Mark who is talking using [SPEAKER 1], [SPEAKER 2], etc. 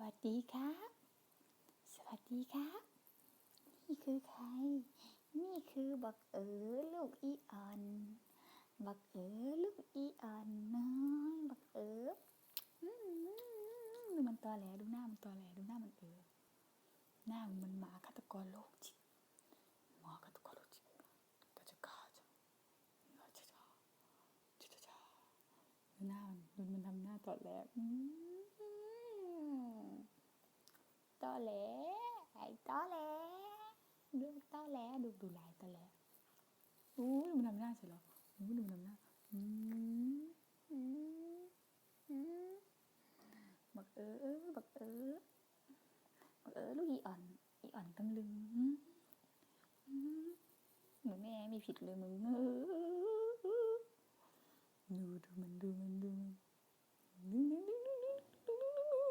[SPEAKER 1] วัสดีครับ สวัสดีครับ นี่คือใคร นี่คือบักเอ๋อลูกอีออน บักเอ๋อลูกอีออนน้อยบักเอ๋อมดูมันตอแหลดูหน้ามันตอแหลดูหน้ามันเอ๋อหน้ามันหมาฆาตกรโรคจิตหมาฆาตกรโรคจิตก็จะฆ่าจะจะจะจะจะจะดูหน้ามันดูมันทำหน้าตอแหลอืม ต อแหลไอ้ตอแหลดูตอแหลดูดูลายตอแหลอู้ยมันทำหน้าเสร็จแล้วอู้ยดูมันทำหน้าอืมอืมอืมบักเออบักเออบักเออลูกอีอ่อนอีอ่อนตั้งลึงอืมอืมมึงแม่ม่ผิดเลยมึงเออ